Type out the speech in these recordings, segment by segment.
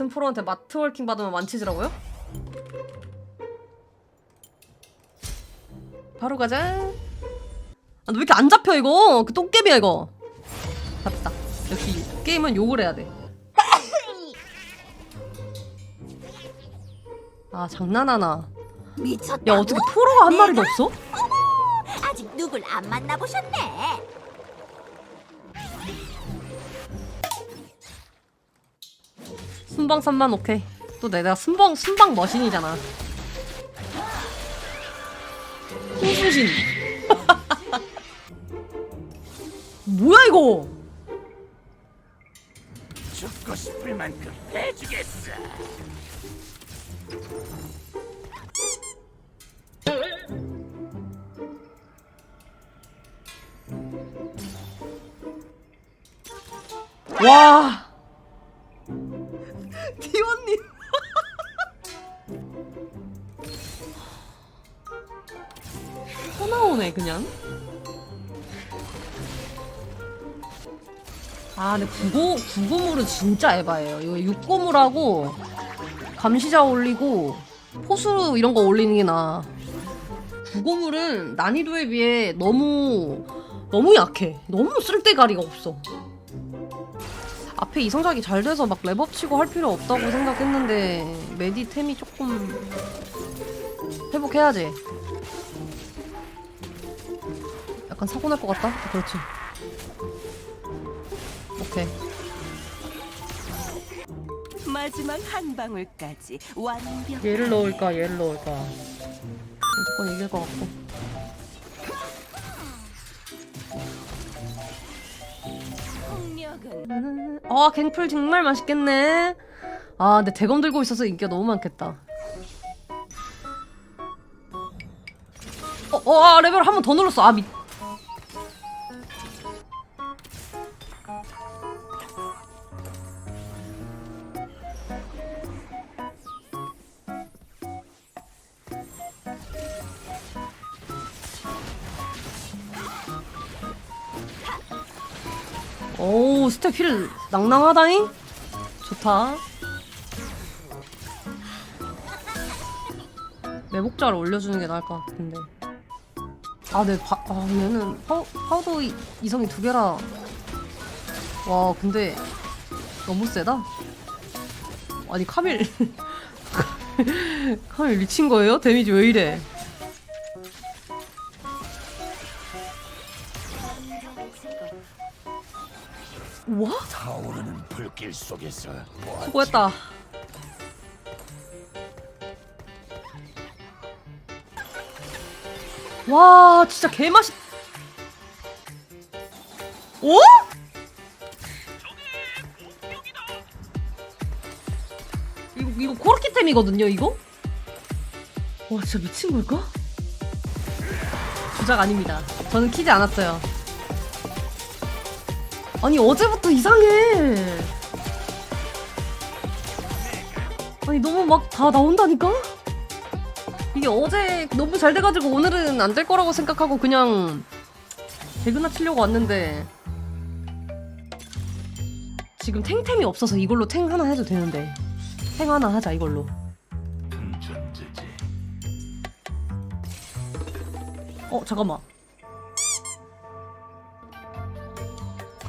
같은 프로한테 마트 월킹 받으면 만치즈라고요? 바로 가자. 아, 너 왜 이렇게 안 잡혀 이거? 그 똥개비야 이거. 잡다. 역시 게임은 욕을 해야 돼. 아 장난하나. 미쳤다. 야 어떻게 포로가 한 마리도 없어? 아직 누굴 안 만나보셨네. 순방 3만 오케이. 또 내가 순방 순방 머신이잖아. 홍수신. 뭐야 이거? 죽고 싶을 만큼 해주겠어. 와. 터 나오네 그냥. 아 근데 구고 구고물은 진짜 에바예요. 이거 육고물하고 감시자 올리고 포수 이런 거 올리는 게 나아. 구고물은 난이도에 비해 너무 너무 약해. 너무 쓸데가리가 없어. 앞에 이성작이 잘 돼서 막 랩업 치고 할 필요 없다고 생각했는데 메디템이 조금 회복해야지. 약간 사고 날 것 같다? 그렇지. 오케이. 마지막 한 방울까지 완벽. 얘를 넣을까 얘를 넣을까 무조건 이길 것 같고 폭력은 아 갱플 정말 맛있겠네 아 근데 대검 들고 있어서 인기가 너무 많겠다 어, 어 아, 레벨 한 번 더 눌렀어 아 미... 오 스텝 힐 낭낭하다잉? 좋다. 매복자를 올려주는 게 나을 것 같은데. 아네 아 얘는 파우, 파우더 이- 이성이 두 개라. 와 근데 너무 세다. 아니 카밀 카밀 미친 거예요? 데미지 왜 이래 우와 타오르는 불길 속에서 뭐 수고했다. 와, 진짜 개맛있. 오? 템이거든요, 이거? 와, 진짜 미친 걸까? 주작 아닙니다. 저는 키지 않았어요. 아니 어제부터 이상해. 아니 너무 막 다 나온다니까? 이게 어제 너무 잘 돼가지고 오늘은 안 될 거라고 생각하고 그냥 개그나 치려고 왔는데 지금 탱템이 없어서 이걸로 탱 하나 해도 되는데 탱 하나 하자 이걸로. 어 잠깐만.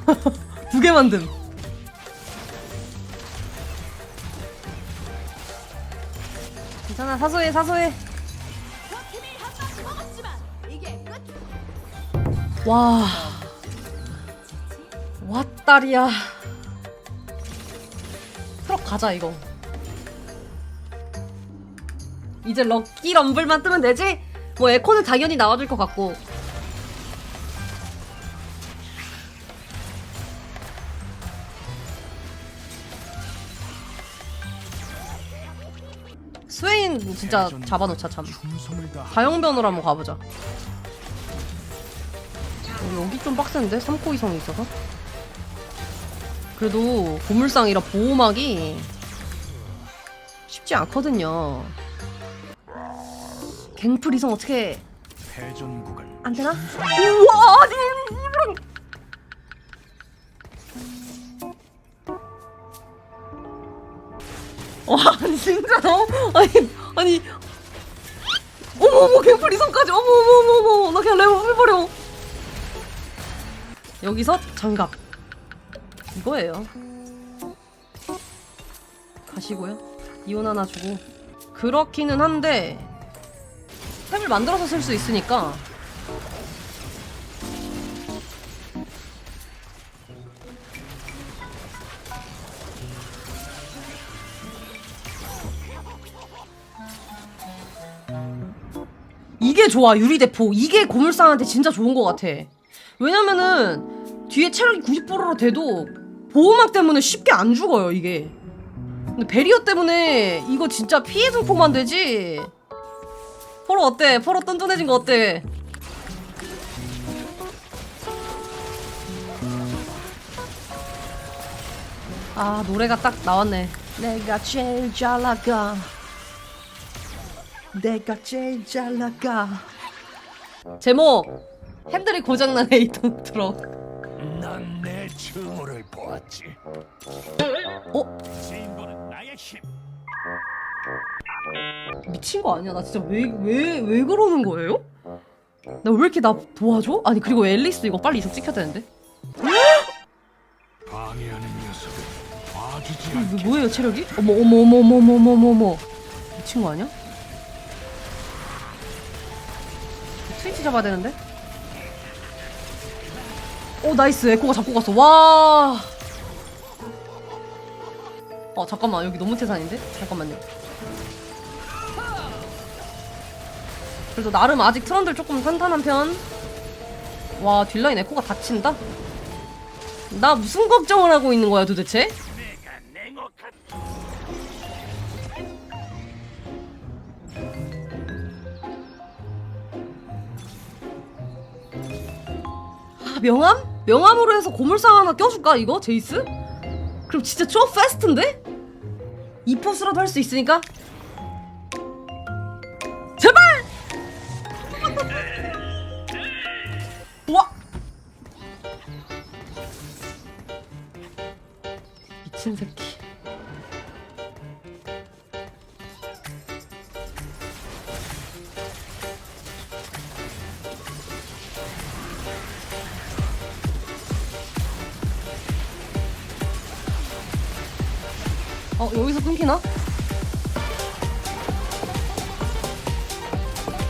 두 개 만듦 괜찮아 사소해 사소해. 와. 왔다리야. 트럭 가자 이거 이제 럭키 럼블만 뜨면 되지? 뭐 에코는 당연히 나와줄 것 같고. 스웨인 진짜 잡아놓자 참. 충성을 다 다영변으로 한번 가보자. 어, 여기 좀 빡센데? 3코 이성이 있어서? 그래도 보물상이라 보호막이 쉽지 않거든요 갱플 이성 어떻게 패전국을 안 되나? 우와 아니 이런 와 진짜로? 아니 아니. 어머 어머 개풀 이성까지. 어머 어머 어머 어머 나 그냥 레몬 해버려. 여기서 장갑. 이거예요. 가시고요. 이온 하나 주고. 그렇기는 한데 탭을 만들어서 쓸 수 있으니까. 이게 좋아 유리대포. 이게 고물상한테 진짜 좋은 것 같아. 왜냐면은 뒤에 체력이 90%로 돼도 보호막 때문에 쉽게 안 죽어요 이게. 근데 베리어 때문에 이거 진짜 피해 증폭만 되지 포로 어때? 포로 뚠뚠해진 거 어때? 아 노래가 딱 나왔네 내가 제일 잘 나가 내가 제일 잘 나가 제목 핸들이 고장난 에이톤 트럭 난 내 증오를 보았지. 어? 진보는 나의 힘. 미친 거 아니야? 나 진짜 왜, 왜, 왜 그러는 거예요? 나 왜 이렇게 나 도와줘? 아니, 그리고 앨리스 이거 빨리 이속 찍혀야 되는데? 방해하는 녀석을 봐주지 이거. 뭐예요, 체력이? 어머, 어머, 어머, 어머, 어머, 어머, 어머, 어머. 미친 거 아니야? 트위치 잡아야 되는데? 오, 나이스. 에코가 잡고 갔어. 와. 어, 잠깐만. 여기 너무 태산인데? 잠깐만요. 그래도 나름 아직 트런들 조금 탄탄한 편. 와, 딜라인 에코가 다친다? 나 무슨 걱정을 하고 있는 거야, 도대체? 아, 명함? 명함으로 해서 고물상 하나 껴줄까 이거 제이스? 그럼 진짜 초 패스트인데? 이 포스라도 할 수 있으니까 와! 미친 새끼. 어 여기서 끊기나?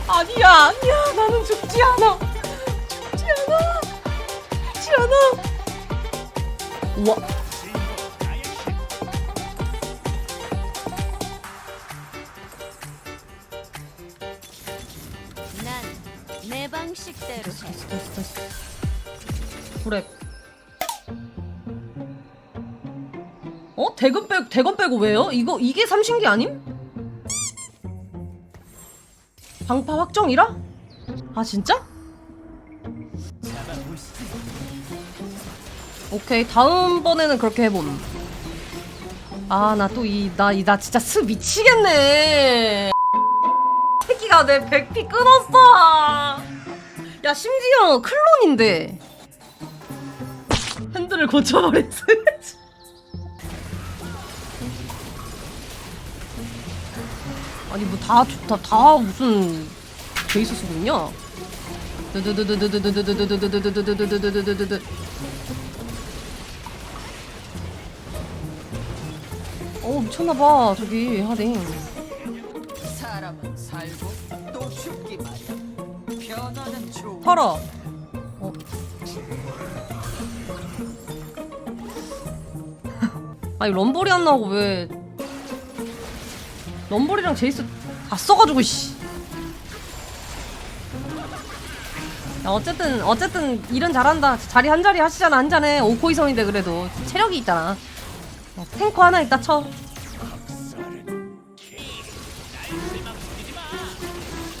아니야 아니야. 나는 죽지 않아 않아 우와 난내 방식대로 해. 됐어 됐어 됐어 그래 어? 대금 빼 대금 빼고 왜요? 이거 이게 삼신기 아님? 방파 확정이라? 아 진짜? 오케이 다음번에는 그렇게 해봄 아 나 또 이 나 이 나 진짜 스 미치겠네 새끼가 내 백피 끊었어 야 심지어 클론인데 핸들을 고쳐버렸어 아니 뭐다다다 무슨 베이스 쓰고 있냐? 어 미쳤나봐 저기 하딩 사람은 살고 또 죽기 마련. 변화는 좋은 팔아. 어. 아니 럼블이 안 나오고 왜 럼블이랑 제이스 다 써가지고 씨. 야 어쨌든 어쨌든 일은 잘한다. 자리 한 자리 하시잖아 한 잔에. 오코이성인데 그래도. 체력이 있잖아. 어, 탱커 하나 있다 쳐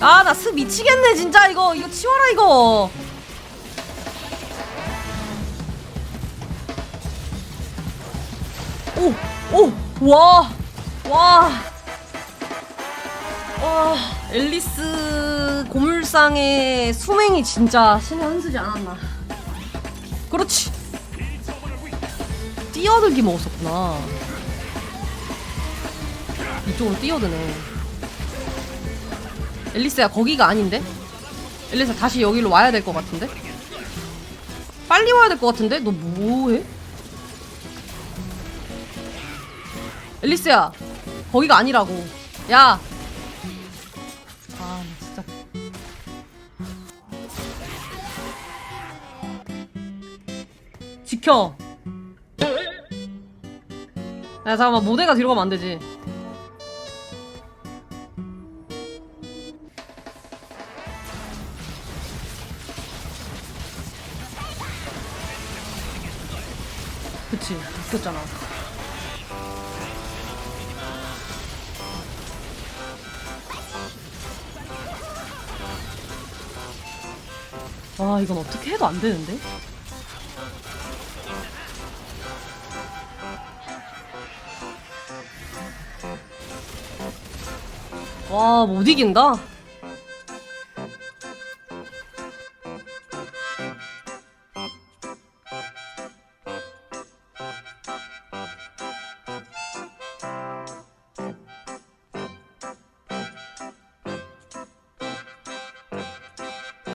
아, 나 스 미치겠네, 진짜, 이거. 이거 치워라, 이거. 오, 오, 와, 와. 와, 앨리스 고물상의 수맹이 진짜 신의 한 수지 않았나. 그렇지. 뛰어들기 먹었었구나. 이쪽으로 뛰어드네. 앨리스야 거기가 아닌데? 앨리스 다시 여기로 와야 될 것 같은데? 빨리 와야 될 것 같은데? 너 뭐해? 앨리스야 거기가 아니라고. 야. 아, 나 진짜. 지켜. 야 잠깐만 모델가 뒤로 가면 안 되지. 그치 웃겼잖아. 아 이건 어떻게 해도 안 되는데? 와 못 이긴다.